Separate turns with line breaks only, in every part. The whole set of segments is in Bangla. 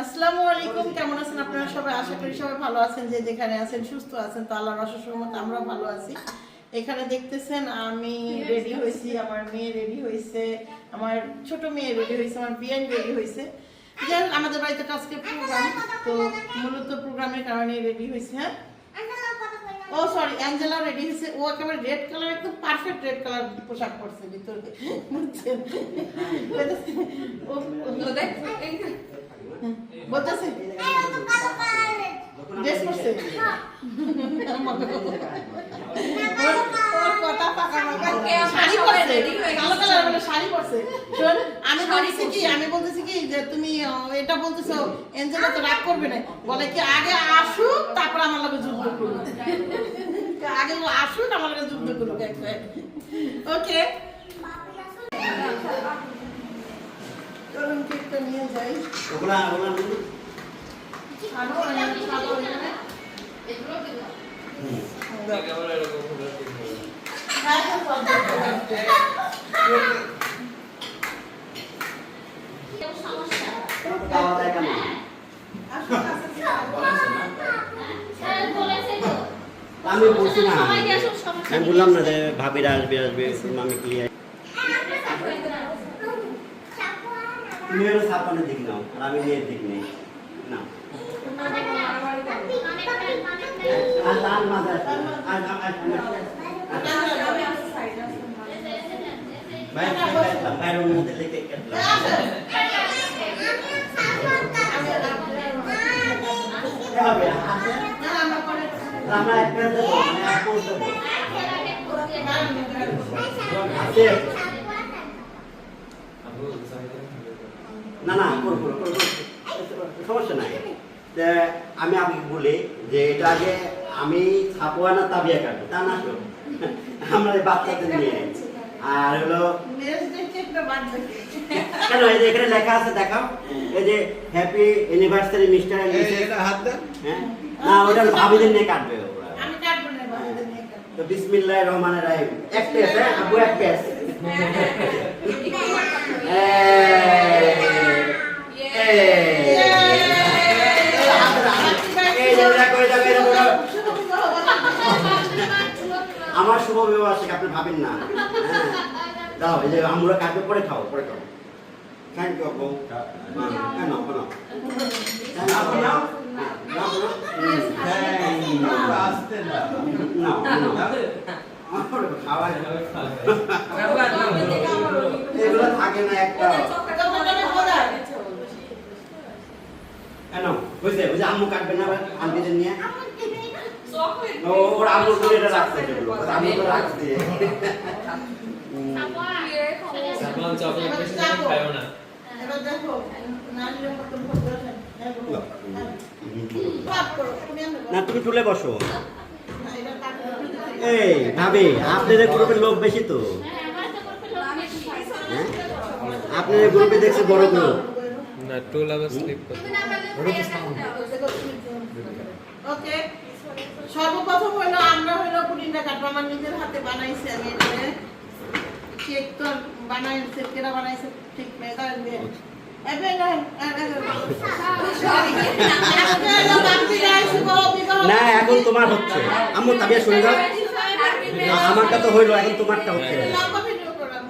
আসসালামু আলাইকুম, কেমন আছেন আপনারা সবাই? আশা করি সবাই ভালো আছেন, যে যেখানে আছেন সুস্থ আছেন, তো আল্লাহর রহমতে আমরা ভালো আছি। এখানে দেখতেছেন আমি রেডি হয়েছি, আমার মেয়ে রেডি হয়েছে, আমার ছোট মেয়ে রেডি হয়েছে, আমার বিয়ান রেডি হয়েছে। যাই আমাদের বাড়িতে আজকে প্রোগ্রাম তো মূলত প্রোগ্রামের কারণে রেডি হয়েছে হ্যাঁ? ও সরি অ্যাঞ্জেলা রেডি হয়েছে, ও একেবারে রেড কালার একদম পারফেক্ট রেড কালার পোশাক পরছে ভিতরে, বুঝছেন? বলতেছে? ড্রেস। শোন, আমি বলতেছি কি আমি বলতেছি কি যে তুমি এটা বলতেছো এঞ্জেলা তো রাগ করবে না। বলে কি আগে আসুক তারপর আমার লগে যুদ্ধ করুক। আগে ও আসুক আমার লগে যুদ্ধ করুক। ওকে চলুন কেকটা নিয়ে যাই।
ওগুলা ওগুলা
আসুন।
আমি বলছি না। আমি বললাম না যে ভাবিরা আসবে আসবে আমি ক্লিয়ার তুমি হলো সাপানের দিক নাও আর আমি মেয়ের দিক নেই। না। আর লাল ভাই বাইরের মধ্যে
না, আমরা পরে
আমরা দেবো মানে এক দেবো। না না। সমস্যা নাই। আমি আপনাকে বলি যে এটা আগে আমি ছাপোয়া না তাবিয়া কাটবো তা না আমরা বাচ্চাদের নিয়ে। আর হলো। কেন এই যে এখানে লেখা আছে দেখাও। এই যে হ্যাপি অ্যানিভার্সারি মিস্টার না ওটা ভাবিদের নিয়ে কাটবে। তো বিসমিল্লাহির রহমানির রহিম। এক পেস হ্যাঁ? আবু এক পেস আমার আছে আপনি ভাবেন না। হ্যাঁ। দাও এই যে আমরা কাটবে পরে খাও পরে খাও। থ্যাংক ইউ আপু হ্যাঁ নাও নাও। এগুলো থাকে না একটা। কেন বুঝলে বুঝে আম্মু কাটবে না আন্টিদের নিয়ে। ওর করে এটা রাখতে তো রাখতে।
হ্যাঁ। হ্যাঁ।
না। তুমি তুলে বসো।
না, এটা কাটবো।
এই ভাবি আপনাদের গ্রুপের লোক বেশি তো। হ্যাঁ আপনাদের গ্রুপে দেখছি বড় গ্রুপ।
না টুল আবার স্লিপ করে।
ওকে সর্বপ্রথম হলো আমরা হলো পুডিংটা কাটবো। আমার নিজের হাতে বানাইছি আমি এখানে কেক তো বানাইছে কেরা বানাইছে ঠিক তার দিয়ে। না
না এখন তোমার হচ্ছে। আম্মু তাবিয়া শুনে দাও আমারটা তো হইল এখন তোমারটা হচ্ছে
লম্বা ভিডিও করলাম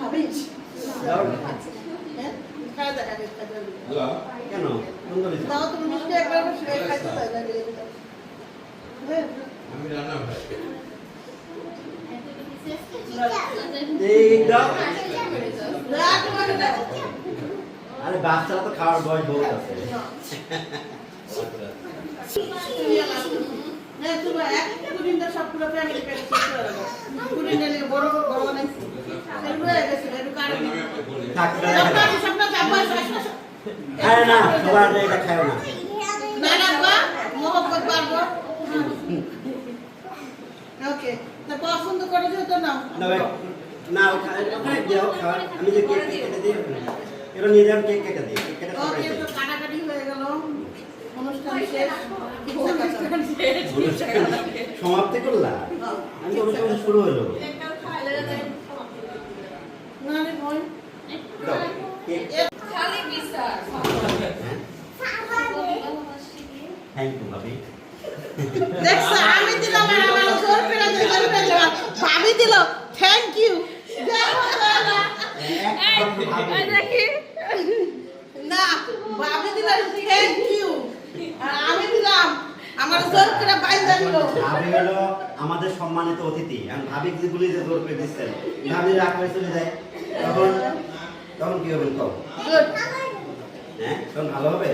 খাবিস
দাও।
হ্যাঁ খাওয়া যায় আগে খাওয়া যায়
কেন সুন্দর হয়েছে।
দাও তুমি মিষ্টি একবার বসে খাইতে পাই না হ্যাঁ
আমি রান্না ভাই
এই দাও।
না তোমার না
আরে বাচ্চারা তো খাওয়ার বয়স বহুত আছে
হ্যাঁ তুমি এক পুডিংটা সবগুলো ফ্যামিলি প্যাক শেষ করে দেবো পুডিংটা নিয়ে বড় বড় বানাইছি এগুলো হয়ে গেছে একটু কারণ
থাক, এটা
সব
দেখা দাও।
সব যাব আসো আসো
আরে না, সবার
পছন্দ করে যেত না।
খাওয়ার। আমি যে কেক কেটে দিই ওখানে। নিয়ে যান কেক কেটে দিই কেক কেটে
ওকে
দিই।
কাটাকাটি হয়ে গেল। অনুষ্ঠান অনুষ্ঠান শেষ।
সমাপ্তি করলা আমি তো অনুষ্ঠান শুরু হলো। থ্যাংক ইউ ভাবি।
দেখছ আমি দিলাম আর আমার জোর করে জোর করে ভাবি দিল থ্যাংক ইউ না ভাবি দিল থ্যাংক ইউ আর আমি দিলাম আমার জোর করে বাইন্দা দিল
ভাবি হলো আমাদের সম্মানিত অতিথি। ভাবি যে জোর করে দিচ্ছেন ভাবি রাগ করে চলে যায়। তখন তখন কি হবে
গুড।
হ্যাঁ তখন ভালো হবে?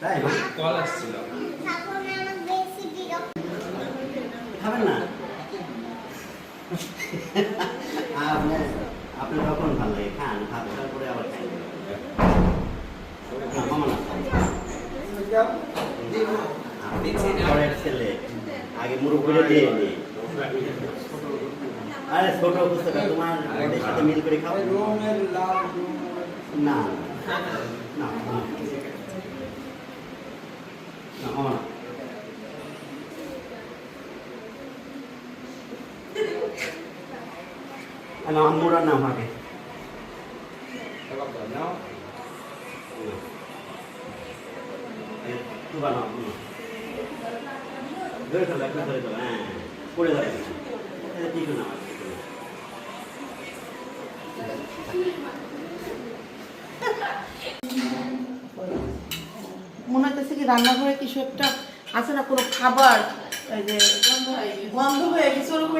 তাই মা
কল আসছিল।
খাবেন না? আপনার আপনার তখন ভালো লাগে? খান ভাত খাওয়ার পরে আবার খাই না, মামা না আপনি পরের ছেলে মুরব্বীরা দিয়ে আরে ছোট তোমার বডির সাথে মিল করে খাও। না না না না. ধরে ফেলো ধরে ফেলো হ্যাঁ পড়ে যাবে এটা ঠিক না
মনে হচ্ছে কি রান্নাঘরে কিছু একটা আছে না কোনো খাবার? যে বন্ধ হয়ে গেছে ওরকম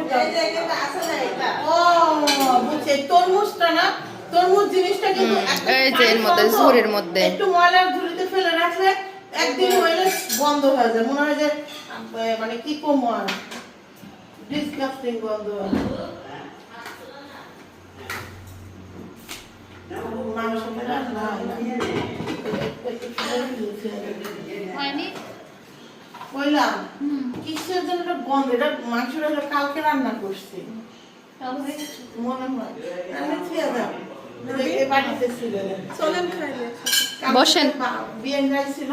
তরমুজটা না? তরমুজ জিনিসটা কিন্তু
এই যে এর মধ্যে, ঝুড়ির মধ্যে।
একটু ময়লার ঝুড়িতে ফেলে রাখলে একদিন হইলে বন্ধ হয়ে যায়। মনে হয় যে মানে কি কম ডিসকাস্টিং কইলাম কিসের জন্য গন্ধ? এটা মাংসটা কালকে রান্না করছি। মনে হয়। খেয়ে যাও।
বসেন।
বিয়ে ছিল।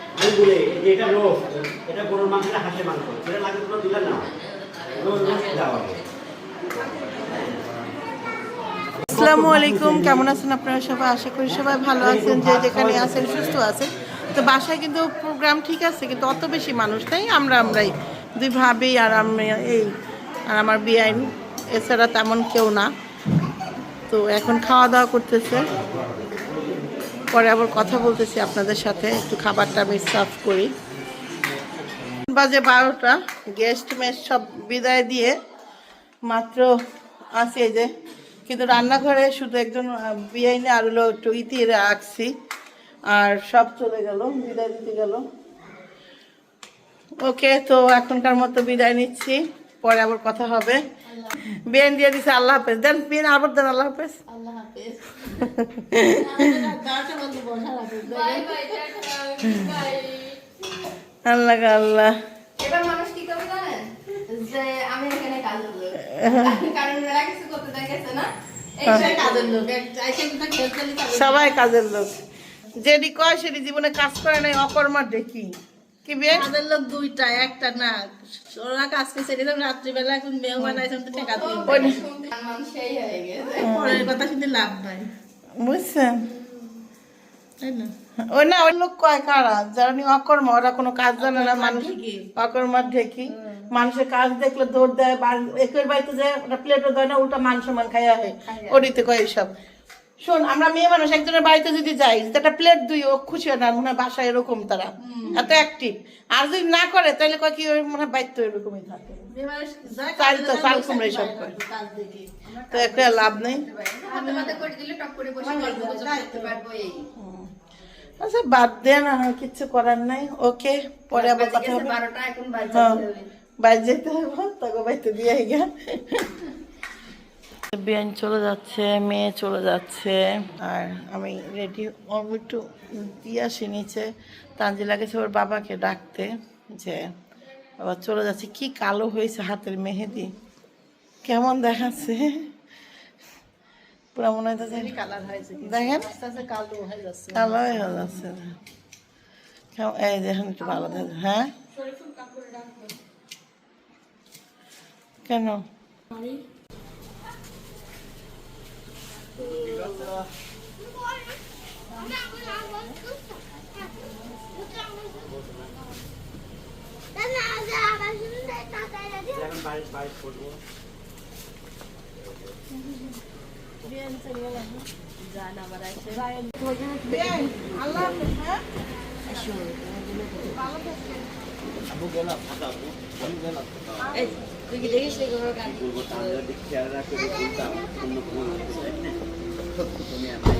আমি
বলে যে এটা এটা গরুর মাংস এটা হাঁসের মাংস। সেটা লাগে রোজ রোজ দাও
আসসালামু আলাইকুম কেমন আছেন আপনারা সবাই? আশা করি সবাই ভালো আছেন যে যেখানে আছেন সুস্থ আছেন। তো বাসায় কিন্তু প্রোগ্রাম ঠিক আছে কিন্তু অত বেশি মানুষ নেই। আমরা আমরাই দুই ভাবি আর আমি এই আর আমার বিআইন। এছাড়া তেমন কেউ না। তো এখন খাওয়া দাওয়া করতেছে। পরে আবার কথা বলতেছি আপনাদের সাথে, একটু খাবারটা আমি সার্ভ করি। বাজে বারোটা গেস্ট মেস্ট সব বিদায় দিয়ে মাত্র এই যে। কিন্তু রান্নাঘরে শুধু একজন বিআইনে আর হলো একটু ইতিয়ে রাখছি। আর সব চলে গেল, বিদায় দিতে গেল। ওকে, তো এখনকার মতো বিদায় নিচ্ছি। পরে আবার কথা হবে। বিয়ান দিয়ে দিছে আল্লাহ হাফেজ। দেন বিয়ান আবার দেন আল্লাহ হাফেজ। আল্লাহ গো আল্লাহ।
এবার মানুষ কি করবে জানেন? যে আমি এখানে কাজের লোক। কারণ এরা কিছু করতে দেখেছে না? এইটাই কাজের লোক আইসে কিন্তু খেলতে
সবাই কাজের লোক। যেটি কয় সেটি জীবনে কাজ করে নাই অকর্মার দেখি। কি বিয়ে?
আমাদের লোক দুইটা একটা না। ওরা কাজ করছে এরকম রাত্রিবেলা এখন মেহমান আইসেন তো ঠেকা দিন
সেই হয়ে গেছে।
পরের কথা শুনতে লাভ নাই।
বুঝছেন
তাই না?
ওই লোক কয় কারা? যারা নিয়ে অকর্ম ওরা কোনো কাজ জানে না মানুষ
ঢেকি।
অকর্মার ঢেকি। মানুষের কাজ দেখলে দৌড় দেয় একের বাড়িতে যে ওটা প্লেটও দেয় না উল্টা মান সমান খাইয়া হয়। ওডিতে কয় এসব? শোন আমরা মেয়ে মানুষ একজনের বাড়িতে যদি যাই যদি একটা প্লেট দুই ও খুশি হয় না মনে হয় বাসায় এরকম তারা এত অ্যাক্টিভ আর যদি না করে তাহলে কয় কি ওই মনে হয় বাইর তো এরকমই থাকে। চাল তো চাল কুমড়ো সব করে তো একটা লাভ নেই। আচ্ছা বাদ দেন আর কিচ্ছু করার নাই। ওকে পরে আবার কথা হবে।
বাজে
হ্যাঁ। বাইরে যেতে হবে তাকে বাইতে দিয়ে গা। বিয়ান চলে যাচ্ছে মেয়ে চলে যাচ্ছে। আর আমি রেডি অল্প একটু দিয়ে আসি নিচে। তানজিলা গেছে ওর বাবাকে ডাকতে যে বাবা চলে যাচ্ছে। কি কালো হয়েছে হাতের মেহেদি। কেমন দেখাচ্ছে? পুরো মনে
কালার
দেখেন?
কালো হয়ে যাচ্ছে।
কালো হয়ে যাচ্ছে। এই দেখেন একটু ভালো থাকে হ্যাঁ? কেন?
এখন বাইশ বাইশ করব
বিয়ান, হ্যাঁ।
তুমি আমার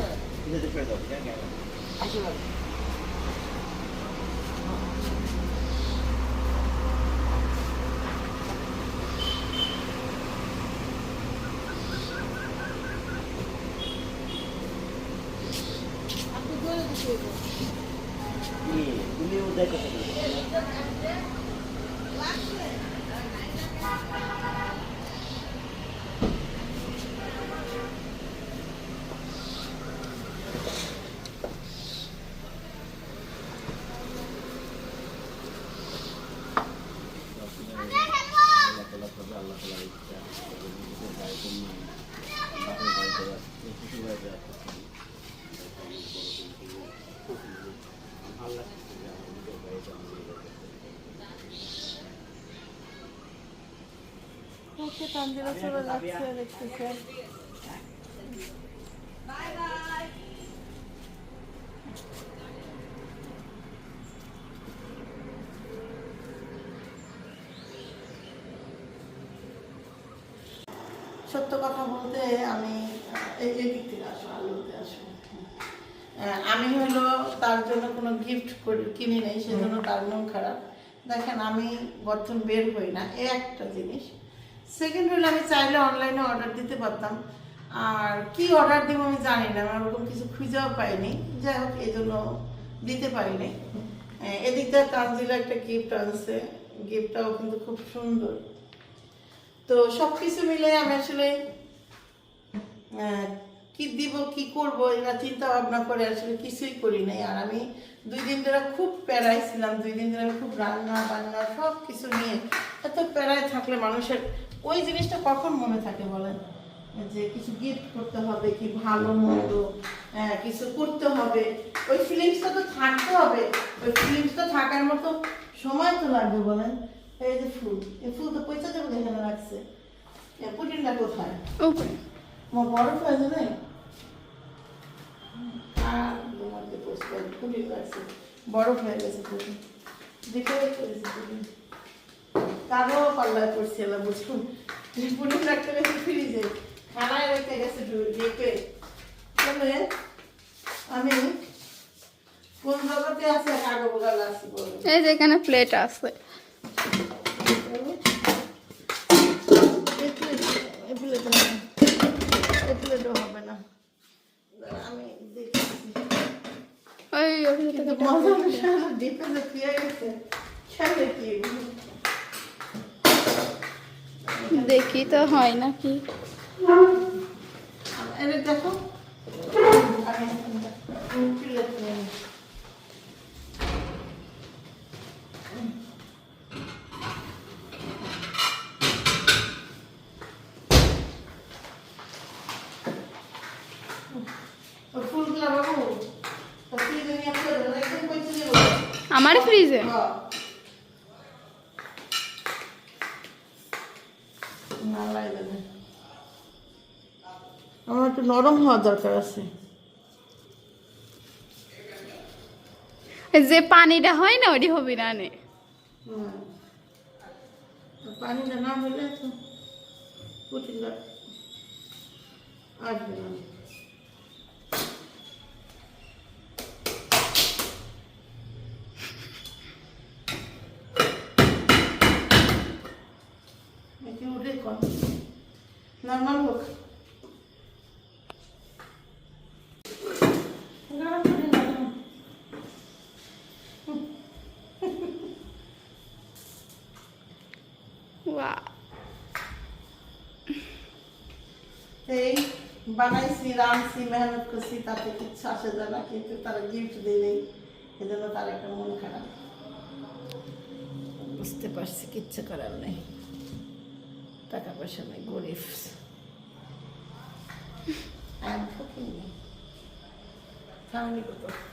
ওকে তানজিলা চলে যাচ্ছে দেখতেছেন সত্য কথা বলতে আমি এই দিক থেকে আসো আলুতে আসো আমি হলো তার জন্য কোনো গিফট করি কিনি নেই সেজন্য তার মন খারাপ। দেখেন আমি বর্তমান বের হই না এ একটা জিনিস। সেকেন্ড হলো আমি চাইলে অনলাইনে অর্ডার দিতে পারতাম। আর কি অর্ডার দিব আমি জানি না আমার ওরকম কিছু খুঁজেও পাইনি। যাই হোক এই জন্য দিতে পারিনি আহ, এদিক দিয়ে তানজিলা একটা গিফট আনছে। গিফটটাও কিন্তু খুব সুন্দর। তো সব কিছু মিলে আমি আসলে কি দিব, কি করব, এরা চিন্তা ভাবনা করে আসলে কিছুই করি নাই। আর আমি দুই দিন ধরে খুব প্যারায় ছিলাম, দুই দিন ধরে আমি খুব রান্না বান্না সব কিছু নিয়ে এত প্যারায় থাকলে মানুষের, ওই জিনিসটা কখন মনে থাকে বলেন? যে কিছু গিফট করতে হবে, কি ভালো মন্দ কিছু করতে হবে। ওই ফিলিংসটা তো থাকতে হবে। ওই ফিলিংসটা থাকার মতো সময় তো লাগবে বলেন। এই যে ফুল এই ফুল তো পয়সা দেবো এখানে রাখছে। পুটিনটা কোথায়?
উপরে।
আমার বড় ফেলে নেই? আর তোমাকে পোস্ট করে পুটিন রাখছে। বড় হয়ে গেছে পুটিন। দেখে করেছে পুটিন। কারও পাল্লায় পড়ছিল বুঝুন? পুটিন রাখতে গেছে ফ্রিজে। খানায় রেখে গেছে ডেকে তবে আমি কোন জগতে আছে? কাগো বোঝা লাগছে
এই যে এখানে প্লেট আছে। দেখি তো হয় নাকি
দেখো আমি প্লেট নিয়ে নিই। ওই ফুলগুলা বাবু তো ফ্রিজে নিয়ে ফেলে দেবেন একদম পয়সা দেবো
আমার ফ্রিজে।
আমার একটু নরম হওয়া দরকার আছে
যে পানিটা হয় না ওটি হবি না নে।
পানিটা না হলে তো আসবে না
নর্মাল হোক
এই বানাইছি রাখছি মেহনত করছি, তাতে কিচ্ছু আসে যায় না, কিন্তু তারা গিফট দেয় নেই এজন্য তার একটা মন খারাপ। বুঝতে পারছি, কিচ্ছু করার নেই। টাকা পয়সা নেই, গরিব। 난 포기해. 다음이고 또.